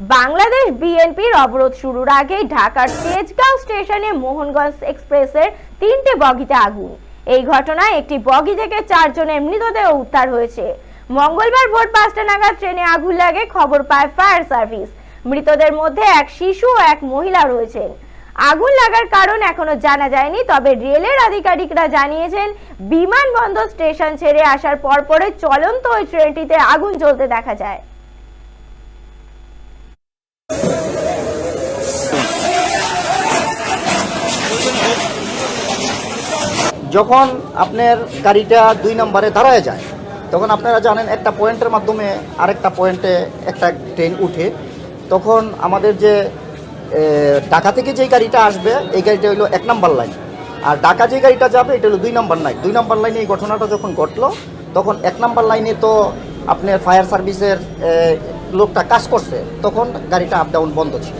বাংলাদেশ বিএনপির অবরোধ শুরুর আগেই ঢাকার তেজগাঁও স্টেশনে মোহনগঞ্জ এক্সপ্রেসের তিনটে বগিতে আগুন। এই ঘটনায় একটি বগি থেকে চারজনের মৃতদেহ উদ্ধার হয়েছে। মঙ্গলবার ভোর পাঁচটা নাগাদ ট্রেনে আগুন লাগে, খবর পায় ফায়ার সার্ভিস। মৃতদের মধ্যে এক শিশু ও এক মহিলা রয়েছেন। আগুন লাগার কারণ এখনও জানা যায়নি, তবে রেলের আধিকারিকরা জানিয়েছেন, বিমানবন্দর স্টেশন ছেড়ে আসার পরপরে চলন্ত ওই ট্রেনটিতে আগুন জ্বলতে দেখা যায়। যখন আপনার গাড়িটা দুই নম্বরে দাঁড়ায় যায়, তখন আপনারা জানেন একটা পয়েন্টের মাধ্যমে আরেকটা পয়েন্টে একটা ট্রেন উঠে। তখন আমাদের যে ঢাকা থেকে যেই গাড়িটা আসবে, এই গাড়িটা হলো এক নম্বর লাইন। আর ঢাকা যে গাড়িটা যাবে, এটা হলো দুই নম্বর লাইন। দুই নম্বর লাইনে এই ঘটনাটা যখন ঘটলো, তখন এক নম্বর লাইনে তো আপনার ফায়ার সার্ভিসের লোকটা কাজ করছে, তখন গাড়িটা আপ ডাউন বন্ধ ছিল।